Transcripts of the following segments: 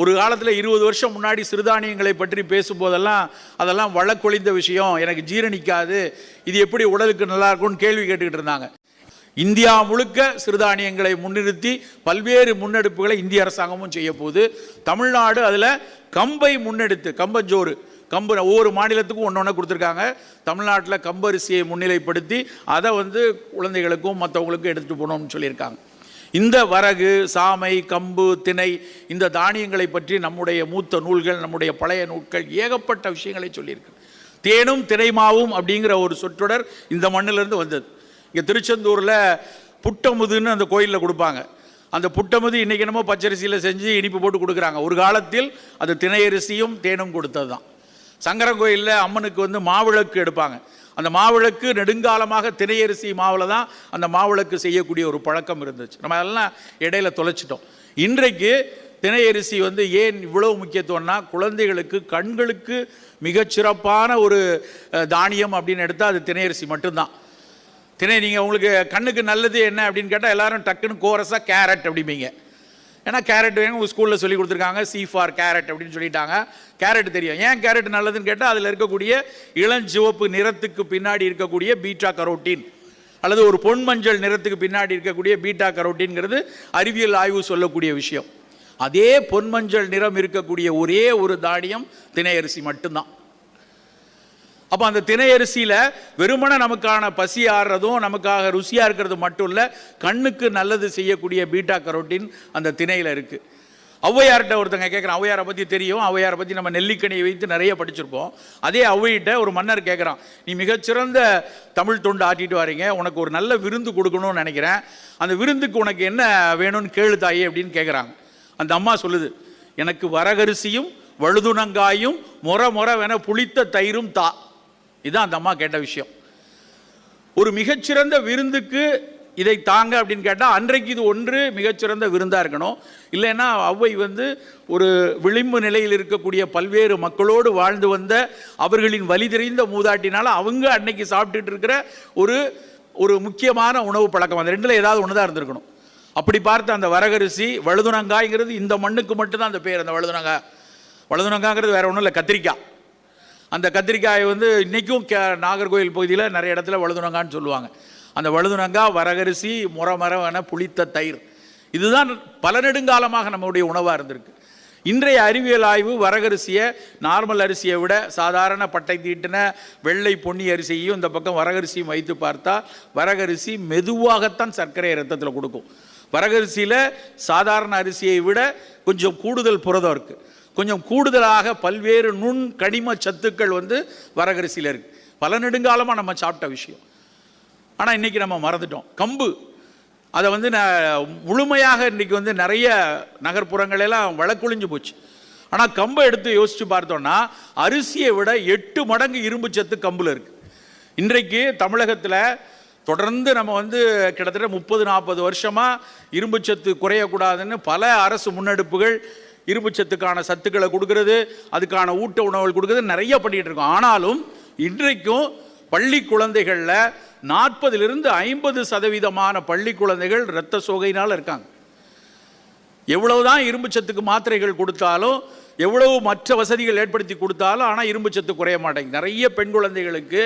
ஒரு காலத்தில் இருபது வருஷம் முன்னாடி சிறுதானியங்களை பற்றி பேசும்போதெல்லாம் அதெல்லாம் வழக்கொழிந்த விஷயம். எனக்கு ஜீரணிக்காது. இது எப்படி உடலுக்கு நல்லா இருக்கும்னு கேள்வி கேட்டுக்கிட்டு இருந்தாங்க. இந்தியா முழுக்க சிறுதானியங்களை முன்னிறுத்தி பல்வேறு முன்னெடுப்புகளை இந்திய அரசாங்கமும் செய்ய போகுது. தமிழ்நாடு அதில் கம்பை முன்னெடுத்து கம்பஞ்சோறு கம்பு ஒவ்வொரு மாநிலத்துக்கும் ஒன்று ஒன்று கொடுத்துருக்காங்க. தமிழ்நாட்டில் கம்பரிசியை முன்னிலைப்படுத்தி அதை வந்து குழந்தைகளுக்கும் மற்றவங்களுக்கும் எடுத்துகிட்டு போகணும்னு சொல்லியிருக்காங்க. இந்த வரகு சாமை கம்பு திணை இந்த தானியங்களை பற்றி நம்முடைய மூத்த நூல்கள் நம்முடைய பழைய நூல்கள் ஏகப்பட்ட விஷயங்களை சொல்லியிருக்கு தேனும் திணைமாவும் அப்படிங்கிற ஒரு சொற்றொடர் இந்த மண்ணிலிருந்து வந்தது. இங்கே திருச்செந்தூரில் புட்டமுதுன்னு அந்த கோயிலில் கொடுப்பாங்க. அந்த புட்டமுது இன்றைக்கி என்னமோ பச்சரிசியில் செஞ்சு இனிப்பு போட்டு கொடுக்குறாங்க. ஒரு காலத்தில் அது திணையரிசியும் தேனும் கொடுத்தது தான் சங்கரன் கோயிலில் அம்மனுக்கு வந்து மாவிளக்கு எடுப்பாங்க. அந்த மாவிளக்கு நெடுங்காலமாக திணையரிசி மாவில் தான் அந்த மாவிளக்கு செய்யக்கூடிய ஒரு பழக்கம் இருந்துச்சு. நம்ம அதெல்லாம் இடையில தொலைச்சிட்டோம். இன்றைக்கு திணையரிசி வந்து ஏன் இவ்வளவு முக்கியத்துவம்னா குழந்தைகளுக்கு கண்களுக்கு மிகச்சிறப்பான ஒரு தானியம் அப்படின்னு எடுத்தால் அது திணையரிசி மட்டும்தான். திணை நீங்கள் உங்களுக்கு கண்ணுக்கு நல்லது என்ன அப்படின்னு கேட்டால் எல்லாரும் டக்குன்னு கோரஸாக கேரட் அப்படிம்பீங்க. ஏன்னா கேரட் வேணும் உங்கள் ஸ்கூலில் சொல்லி கொடுத்துருக்காங்க. சி ஃபார் கேரட் அப்படின்னு சொல்லிட்டாங்க. கேரட் தெரியும். ஏன் கேரட் நல்லதுன்னு கேட்டால் அதில் இருக்கக்கூடிய இளஞ்சிவப்பு நிறத்துக்கு பின்னாடி இருக்கக்கூடிய பீட்டா கரோட்டின் அல்லது ஒரு பொன் மஞ்சள் நிறத்துக்கு பின்னாடி இருக்கக்கூடிய பீட்டா கரோட்டின்ங்கிறது அறிவியல் ஆய்வு சொல்லக்கூடிய விஷயம். அதே பொன்மஞ்சள் நிறம் இருக்கக்கூடிய ஒரே ஒரு தானியம் திணையரிசி மட்டும்தான். அப்போ அந்த தினையரிசியில் வெறுமனை நமக்கான பசி ஆறுறதும் நமக்காக ருசியாக இருக்கிறது மட்டும் இல்லை கண்ணுக்கு நல்லது செய்யக்கூடிய பீட்டா கரோட்டின் அந்த திணையில் இருக்குது ஔவையார்கிட்ட ஒருத்தங்க கேட்குறான் ஔவையாரை பற்றி தெரியும் ஔவையாரை பற்றி நம்ம நெல்லிக்கணியை வைத்து நிறைய படிச்சிருப்போம். அதே ஔவையிட்ட ஒரு மன்னர் கேட்குறான் நீ மிகச்சிறந்த தமிழ் தொண்டு ஆட்டிட்டு வரீங்க உனக்கு ஒரு நல்ல விருந்து கொடுக்கணும்னு நினைக்கிறேன். அந்த விருந்துக்கு உனக்கு என்ன வேணும்னு கேளு தாயே அப்படின்னு கேட்குறாங்க அந்த அம்மா சொல்லுது எனக்கு வரகரிசியும் வழுதுணங்காயும் முற முற வேண புளித்த தயிரும் தா இதுதான் அந்த அம்மா கேட்ட விஷயம். ஒரு மிகச்சிறந்த விருந்துக்கு இதை தாங்க அப்படின்னு கேட்டால் அன்றைக்கு இது ஒன்று மிகச்சிறந்த விருந்தாக இருக்கணும். இல்லைன்னா ஔவை வந்து ஒரு விளிம்பு நிலையில் இருக்கக்கூடிய பல்வேறு மக்களோடு வாழ்ந்து வந்த அவர்களின் வலி தெரிந்த மூதாட்டினால் அவங்க அன்னைக்கு சாப்பிட்டுட்டு இருக்கிற ஒரு ஒரு முக்கியமான உணவு பழக்கம். அந்த ரெண்டில் ஏதாவது ஒன்று தான் இருந்திருக்கணும். அப்படி பார்த்த அந்த வரகரிசி வழுதுணங்காய்ங்கிறது இந்த மண்ணுக்கு மட்டும்தான் அந்த பேர் அந்த வழுதுணங்காய் வழுதுணங்காங்கிறது வேற ஒன்றும் இல்லை கத்திரிக்காய். அந்த கத்திரிக்காயை வந்து இன்றைக்கும் கே நாகர்கோவில் பகுதியில் நிறைய இடத்துல வழுதுனங்கான்னு சொல்லுவாங்க. அந்த வழுதுனங்கா வரகரிசி முறமரவன புளித்த தயிர். இதுதான் பல நெடுங்காலமாக நம்முடைய உணவாக இருந்திருக்கு. இன்றைய அறிவியல் ஆய்வு வரகரிசியை நார்மல் அரிசியை விட சாதாரண பட்டை தீட்டின வெள்ளை பொன்னி அரிசியையும் இந்த பக்கம் வரகரிசியும் வைத்து பார்த்தா வரகரிசி மெதுவாகத்தான் சர்க்கரையை ரத்தத்தில் கொடுக்கும். வரகரிசியில் சாதாரண அரிசியை விட கொஞ்சம் கூடுதல் புரதம் இருக்குது கொஞ்சம் கூடுதலாக பல்வேறு நுண் கனிம சத்துக்கள் வந்து வரகரிசியில் இருக்குது பல நெடுங்காலமாக நம்ம சாப்பிட்ட விஷயம். ஆனால் இன்றைக்கி நம்ம மறந்துட்டோம். கம்பு. அதை வந்து நான் முழுமையாக இன்றைக்கி வந்து நிறைய நகர்ப்புறங்களெல்லாம் வழக்குழிஞ்சு போச்சு. ஆனால் கம்பை எடுத்து யோசித்து பார்த்தோன்னா அரிசியை விட எட்டு மடங்கு இரும்பு சத்து கம்பில் இருக்குது இன்றைக்கு தமிழகத்தில் தொடர்ந்து நம்ம வந்து கிட்டத்தட்ட முப்பது நாற்பது வருஷமாக இரும்புச்சத்து குறையக்கூடாதுன்னு பல அரசு முன்னெடுப்புகள் இரும்புச்சத்துக்கான சத்துக்களை கொடுக்கறது அதுக்கான ஊட்ட உணவுகள் கொடுக்கறது நிறைய பண்ணிகிட்டு இருக்கோம். ஆனாலும் இன்றைக்கும் பள்ளி குழந்தைகளில் நாற்பதிலிருந்து ஐம்பது சதவீதமான பள்ளி குழந்தைகள் இரத்த சோகையினால் இருக்காங்க. எவ்வளவுதான் இரும்புச்சத்துக்கு மாத்திரைகள் கொடுத்தாலும் எவ்வளவு மற்ற வசதிகள் ஏற்படுத்தி கொடுத்தாலும் ஆனால் இரும்புச்சத்து குறைய மாட்டேங்குது. நிறைய பெண் குழந்தைகளுக்கு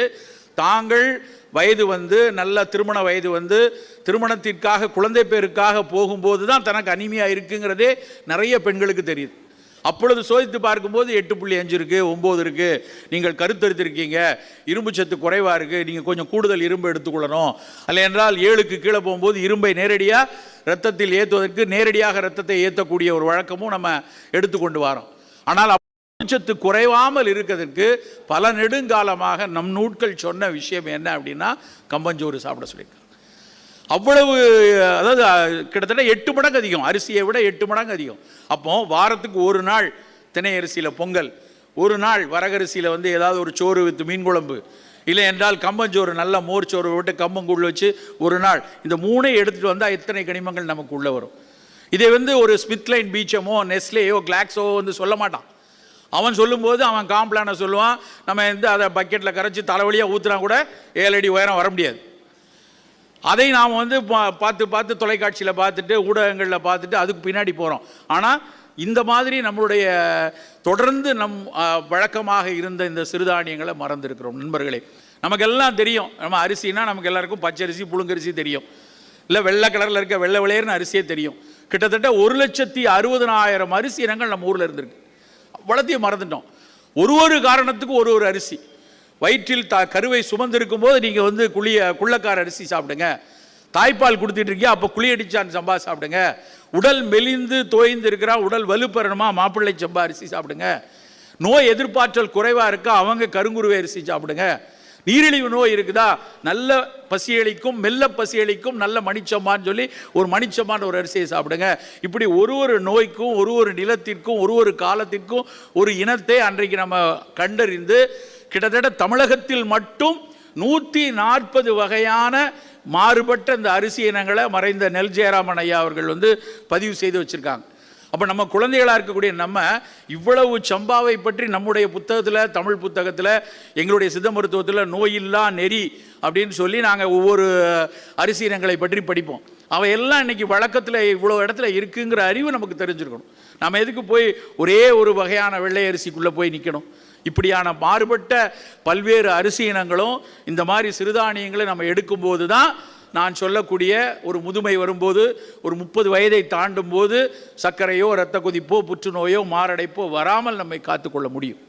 தாங்கள் வயது வந்து நல்ல திருமண வயது வந்து திருமணத்திற்காக குழந்தை பேருக்காக போகும்போது தான் தனக்கு அனிமையாக இருக்குங்கிறதே நிறைய பெண்களுக்கு தெரியுது. அப்பொழுது சோதித்து பார்க்கும்போது எட்டு புள்ளி அஞ்சு இருக்குது ஒம்பது இருக்குது நீங்கள் கருத்தெடுத்திருக்கீங்க இரும்பு சத்து குறைவாக இருக்குது நீங்கள் கொஞ்சம் கூடுதல் இரும்பு எடுத்துக்கொள்ளணும். அல்ல என்றால் ஏழுக்கு கீழே போகும்போது இரும்பை நேரடியாக ரத்தத்தில் ஏற்றுவதற்கு நேரடியாக ரத்தத்தை ஏற்றக்கூடிய ஒரு வழக்கமும் நம்ம எடுத்துக்கொண்டு வரோம். ஆனால் கொஞ்சத்து குறைவாமல் இருக்கிறதுக்கு பல நெடுங்காலமாக நம் நூட்கள் சொன்ன விஷயம் என்ன அப்படின்னா கம்பஞ்சோறு சாப்பிட சொல்லியிருக்காங்க. அவ்வளவு அதாவது கிட்டத்தட்ட எட்டு மடங்கு அதிகம். அரிசியை விட எட்டு மடங்கு அதிகம். அப்போ வாரத்துக்கு ஒரு நாள் தினை அரிசியில் பொங்கல். ஒரு நாள் வரகரிசியில் வந்து ஏதாவது ஒரு சோறு வித்து மீன் குழம்பு. இல்லை என்றால் கம்பஞ்சோறு நல்ல மோர் சோறு விட்டு கம்பங்கூழ் வச்சு ஒரு நாள். இந்த மூணை எடுத்துகிட்டு வந்தால் எத்தனை கனிமங்கள் நமக்கு உள்ளே வரும். இதை வந்து ஒரு ஸ்மித்லைன் பீச்சமோ நெஸ்லேயோ கிளாக்ஸோ வந்து சொல்ல மாட்டான். அவன் சொல்லும்போது அவன் காம்ப்ளானை சொல்லுவான் நம்ம வந்து அதை பக்கெட்டில் கரைச்சி தலைவலியாக ஊற்றுனா கூட ஏழு அடி உயரம் வர முடியாது. அதை நாம் வந்து பா- பார்த்து பார்த்து தொலைக்காட்சியில் பார்த்துட்டு ஊடகங்களில் பார்த்துட்டு அதுக்கு பின்னாடி போகிறோம் ஆனால் இந்த மாதிரி நம்மளுடைய தொடர்ந்து நம் வழக்கமாக இருந்த இந்த சிறுதானியங்களை மறந்துருக்கிறோம். நண்பர்களே நமக்கெல்லாம் தெரியும். நம்ம அரிசினா நமக்கு எல்லாருக்கும் பச்சரிசி புழுங்கரிசி தெரியும். இல்லை வெள்ளை கலரில் இருக்க வெள்ளை விளையர்னு அரிசியே தெரியும். கிட்டத்தட்ட ஒரு லட்சத்தி அறுபதனாயிரம் அரிசி இனங்கள் நம்ம ஊரில் இருந்திருக்கு. வளர்த்தியை மறந்துட்டோம். ஒரு ஒரு காரணத்துக்கும் ஒரு ஒரு அரிசி. வயிற்றில் த கருவை சுமந்திருக்கும் போது நீங்கள் வந்து குளிய குள்ளக்கார அரிசி சாப்பிடுங்க. தாய்ப்பால் கொடுத்துட்டு இருக்கியா அப்போ குளியடிச்சான் சம்பா சாப்பிடுங்க. உடல் மெலிந்து தோய்ந்து இருக்கிறா உடல் வலுப்பெறணுமா மாப்பிள்ளை சம்பா அரிசி சாப்பிடுங்க. நோய் எதிர்பார்த்தல் குறைவாக இருக்கா அவங்க கருங்குருவை அரிசி சாப்பிடுங்க. நீரிழிவு நோய் இருக்குதா? நல்ல பசியளிக்கும் மெல்ல பசியளிக்கும் நல்ல மணிச்சம்மான்னு சொல்லி ஒரு மணிச்சம்மான்னு ஒரு அரிசியை சாப்பிடுங்க. இப்படி ஒரு ஒரு நோய்க்கும் ஒரு ஒரு நிலத்திற்கும் ஒரு ஒரு காலத்திற்கும் ஒரு இனத்தை அன்றைக்கு நம்ம கண்டறிந்து கிட்டத்தட்ட தமிழகத்தில் மட்டும் நூற்றி நாற்பது வகையான மாறுபட்ட இந்த அரிசி இனங்களை மறைந்த நெல் ஜெயராமன் ஐயா அவர்கள் வந்து பதிவு செய்து வச்சுருக்காங்க. அப்போ நம்ம குழந்தைகளாக இருக்கக்கூடிய நம்ம இவ்வளவு சம்பாவை பற்றி நம்முடைய புத்தகத்தில் தமிழ் புத்தகத்தில் எங்களுடைய சித்த மருத்துவத்தில் நோயில்லா நெறி அப்படின்னு சொல்லி நாங்கள் ஒவ்வொரு அரிசினங்களை பற்றி படிப்போம். அவையெல்லாம் இன்னைக்கு வழக்கத்தில் இவ்வளோ இடத்துல இருக்குங்கிற அறிவு நமக்கு தெரிஞ்சிருக்கணும். நம்ம எதுக்கு போய் ஒரே ஒரு வகையான வெள்ளை அரிசிக்குள்ளே போய் நிற்கணும் இப்படியான மாறுபட்ட பல்வேறு அரிசி இனங்களும் இந்த மாதிரி சிறுதானியங்களை நம்ம எடுக்கும்போது தான் நான் சொல்லக்கூடிய ஒரு முதுமை வரும்போது ஒரு முப்பது வயதை தாண்டும் போது சர்க்கரையோ இரத்த கொதிப்போ புற்றுநோயோ மாரடைப்போ வராமல் நம்மை காத்துக்கொள்ள முடியும்.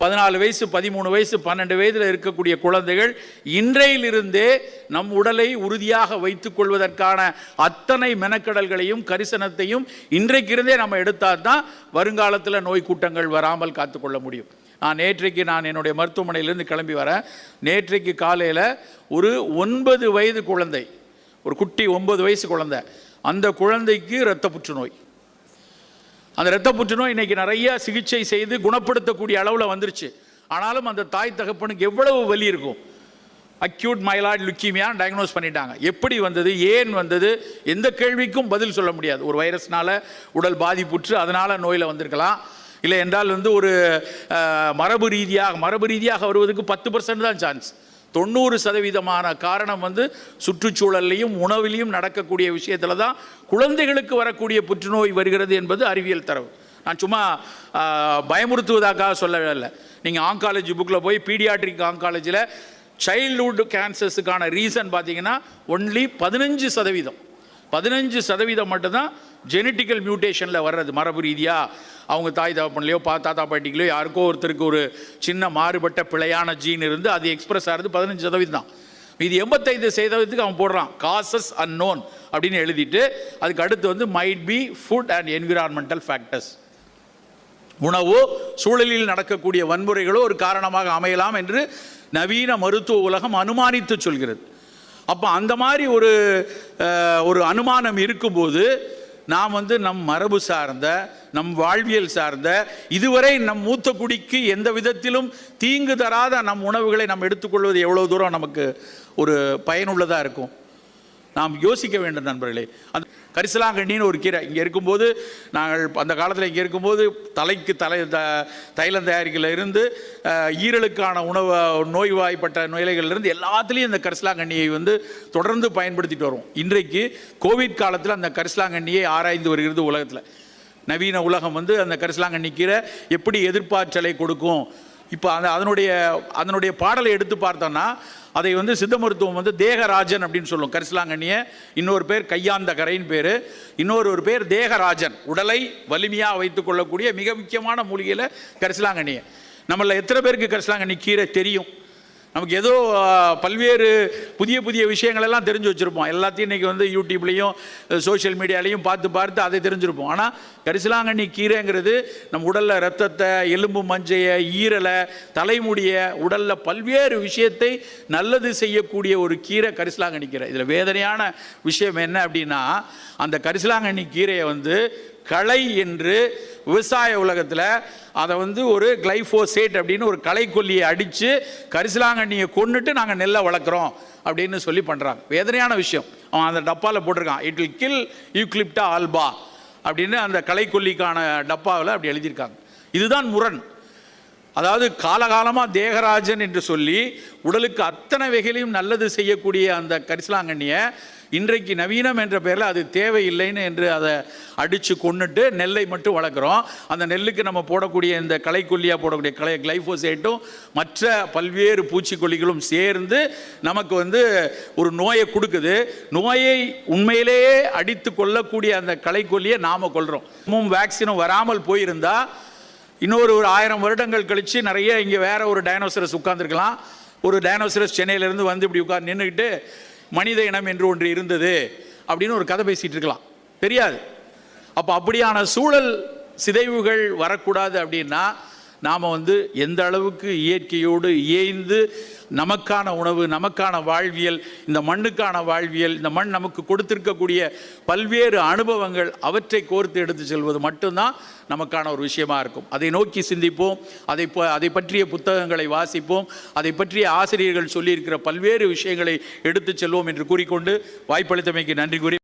பதினாலு வயசு பதிமூணு வயசு பன்னெண்டு வயதில் இருக்கக்கூடிய குழந்தைகள் இன்றையிலிருந்தே நம் உடலை உறுதியாக வைத்துக் கொள்வதற்கான அத்தனை மெனக்கடல்களையும் கரிசனத்தையும் இன்றைக்கிருந்தே நம்ம எடுத்தால் தான் வருங்காலத்தில் நோய் கூட்டங்கள் வராமல் காத்துக்கொள்ள முடியும். நான் நேற்றைக்கு நான் என்னுடைய மருத்துவமனையிலேருந்து கிளம்பி வரேன். நேற்றைக்கு காலையில் ஒரு ஒன்பது வயது குழந்தை ஒரு குட்டி ஒன்பது வயசு குழந்தை அந்த குழந்தைக்கு இரத்த புற்றுநோய். அந்த இரத்த புற்றுநோய் இன்றைக்கி நிறையா சிகிச்சை செய்து குணப்படுத்தக்கூடிய அளவில் வந்துருச்சு. ஆனாலும் அந்த தாய் தகப்பனுக்கு எவ்வளவு வலி இருக்கும். அக்யூட் மைலாய்டு லுக்கீமியா டயக்னோஸ் பண்ணிட்டாங்க. எப்படி வந்தது? ஏன் வந்தது? எந்த கேள்விக்கும் பதில் சொல்ல முடியாது. ஒரு வைரஸ்னால உடல் பாதிப்புற்று அதனால் நோயில் வந்திருக்கலாம். இல்லை என்றால் வந்து ஒரு மரபு ரீதியாக மரபு ரீதியாக வருவதற்கு பத்து பர்சன்ட் தான் சான்ஸ் தொண்ணூறு சதவீதமான காரணம் வந்து சுற்றுச்சூழல்லையும் உணவிலையும் நடக்கக்கூடிய விஷயத்தில் தான் குழந்தைகளுக்கு வரக்கூடிய புற்றுநோய் வருகிறது என்பது அறிவியல் தரவு. நான் சும்மா பயமுறுத்துவதாக்காக பயமுறுத்துவதாக சொல்லவே இல்லை. நீங்கள் ஆங்காலஜி புக்கில் போய் பீடியாட்ரிக் ஆங்காலஜியில் சைல்ட்ஹுட் கேன்சர்ஸுக்கான ரீசன் பார்த்தீங்கன்னா ஒன்லி பதினஞ்சு சதவீதம். பதினஞ்சு சதவீதம் மட்டும்தான் ஜெனட்டிக்கல் மியூட்டேஷனில் வர்றது மரபு ரீதியாக அவங்க தாய் தகப்பன்லையோ பா தாத்தா பாட்டிக்கலையோ யாருக்கோ ஒருத்தருக்கு ஒரு சின்ன மாறுபட்ட பிழையான ஜீன் இருந்து அது எக்ஸ்பிரஸ் ஆகிறது பதினஞ்சு சதவீதம் தான். இது எண்பத்தைந்து சதவீதத்துக்கு அவன் போடுறான். காசஸ் அன்னோன் அப்படின்னு எழுதிட்டு அதுக்கு அடுத்து வந்து might be food and environmental factors உணவோ சூழலில் நடக்கக்கூடிய வன்முறைகளோ ஒரு காரணமாக அமையலாம் என்று நவீன மருத்துவ உலகம் அனுமானித்து சொல்கிறது. அப்போ அந்த மாதிரி ஒரு ஒரு அனுமானம் இருக்கும்போது நாம் வந்து நம் மரபு சார்ந்த நம் வாழ்வியல் சார்ந்த இதுவரை நம் மூத்த குடிக்கு எந்த விதத்திலும் தீங்கு தராத நம் உணவுகளை நாம் எடுத்துக்கொள்வது எவ்வளோ தூரம் நமக்கு ஒரு பயனுள்ளதாக இருக்கும். நாம் யோசிக்க வேண்டும் நண்பர்களே. அந்த கரிசலாங்கண்ணின்னு ஒரு கீரை. இங்கே இருக்கும்போது நாங்கள் அந்த காலத்தில் இங்கே இருக்கும்போது தலைக்கு தலை த தைலம் தயாரிக்கல இருந்து ஈரலுக்கான உணவு நோய்வாய்ப்பட்ட நோயிலைகள்லேருந்து எல்லாத்துலேயும் இந்த கரிசலாங்கண்ணியை வந்து தொடர்ந்து பயன்படுத்திட்டு வரும் இன்றைக்கு கோவிட் காலத்தில் அந்த கரிசலாங்கண்ணியை ஆராய்ந்து வருகிறது உலகத்தில். நவீன உலகம் வந்து அந்த கரிசலாங்கண்ணி கீரை எப்படி எதிர்பார்ச்சலை கொடுக்கும் இப்போ அந்த அதனுடைய அதனுடைய பாடலை எடுத்து பார்த்தோன்னா அதை வந்து சித்த மருத்துவம் வந்து தேகராஜன் அப்படின்னு சொல்லும். கரிசலாங்கண்ணிய இன்னொரு பேர் கையாந்த கரையின் பேர். இன்னொரு ஒரு பேர் தேகராஜன். உடலை வலிமையாக வைத்துக் கொள்ளக்கூடிய மிக முக்கியமான மூலிகையில் கரிசலாங்கண்ணிய. நம்மள எத்தனை பேருக்கு கரிசலாங்கண்ணி கீரை தெரியும்? நமக்கு ஏதோ பல்வேறு புதிய புதிய விஷயங்களெல்லாம் தெரிஞ்சு வச்சுருப்போம். எல்லாத்தையும் இன்றைக்கி வந்து யூடியூப்லேயும் சோஷியல் மீடியாலையும் பார்த்து பார்த்து அதை தெரிஞ்சிருப்போம். ஆனால் கரிசலாங்கண்ணி கீரைங்கிறது நம்ம உடலில் ரத்தத்தை எலும்பு மஞ்சையை ஈரலை தலைமுடியை உடலில் பல்வேறு விஷயத்தை நல்லது செய்யக்கூடிய ஒரு கீரை கரிசலாங்கண்ணி கீரை. இதில் வேதனையான விஷயம் என்ன அப்படின்னா அந்த கரிசலாங்கண்ணி கீரையை வந்து களை என்று விவசாய உலகத்தில் அதை வந்து ஒரு கிளைஃபோசேட் அப்படின்னு ஒரு களைக்கொல்லியை அடித்து கரிசலாங்கண்ணியை கொன்னுட்டு நாங்கள் நெல்லை வளர்க்குறோம் அப்படின்னு சொல்லி பண்ணுறாங்க வேதனையான விஷயம். அவன் அந்த டப்பாவில் போட்டிருக்கான். It will kill Eclipta alba அப்படின்னு அந்த களைக்கொல்லிக்கான டப்பாவில் அப்படி எழுதியிருக்காங்க. இதுதான் முரண். அதாவது காலகாலமாக தேகராஜன் என்று சொல்லி உடலுக்கு அத்தனை வகையிலையும் நல்லது செய்யக்கூடிய அந்த கரிசலாங்கண்ணியை இன்றைக்கு நவீனம் என்ற பேரில் அது தேவையில்லைன்னு என்று அதை அடித்து கொன்னுட்டு நெல்லை மட்டும் வளர்க்குறோம். அந்த நெல்லுக்கு நம்ம போடக்கூடிய இந்த களைக்கொல்லியாக போடக்கூடிய களை கிளைஃபோசேட்டும் மற்ற பல்வேறு பூச்சிக்கொல்லிகளும் சேர்ந்து நமக்கு வந்து ஒரு நோயை கொடுக்குது. நோயை உண்மையிலேயே அடித்து கொள்ளக்கூடிய அந்த களைக்கொல்லியை நாம் கொள்கிறோம் வேக்சினும் வராமல் போயிருந்தால் இன்னொரு ஒரு ஆயிரம் வருடங்கள் கழித்து நிறைய இங்கே வேற ஒரு டைனோசரஸ் உட்காந்துருக்கலாம் ஒரு டைனோசரஸ் சென்னையிலேருந்து வந்து இப்படி உட்கார் நின்றுக்கிட்டு மனித இனம் என்று ஒன்று இருந்தது அப்படின்னு ஒரு கதை பேசிகிட்டு இருக்கலாம். தெரியாது. அப்போ அப்படியான சூழல் சிதைவுகள் வரக்கூடாது அப்படின்னா நாம் வந்து எந்த அளவுக்கு இயற்கையோடு இயைந்து நமக்கான உணவு நமக்கான வாழ்வியல் இந்த மண்ணுக்கான வாழ்வியல் இந்த மண் நமக்கு கொடுத்திருக்கக்கூடிய பல்வேறு அனுபவங்கள் அவற்றை கோர்த்து எடுத்து செல்வது மட்டும்தான் நமக்கான ஒரு விஷயமா இருக்கும். அதை நோக்கி சிந்திப்போம் அதை ப- அதை பற்றிய புத்தகங்களை வாசிப்போம் அதை பற்றிய ஆசிரியர்கள் சொல்லியிருக்கிற பல்வேறு விஷயங்களை எடுத்து செல்வோம் என்று கூறிக்கொண்டு வாய்ப்பளித்தமைக்கு நன்றி கூறி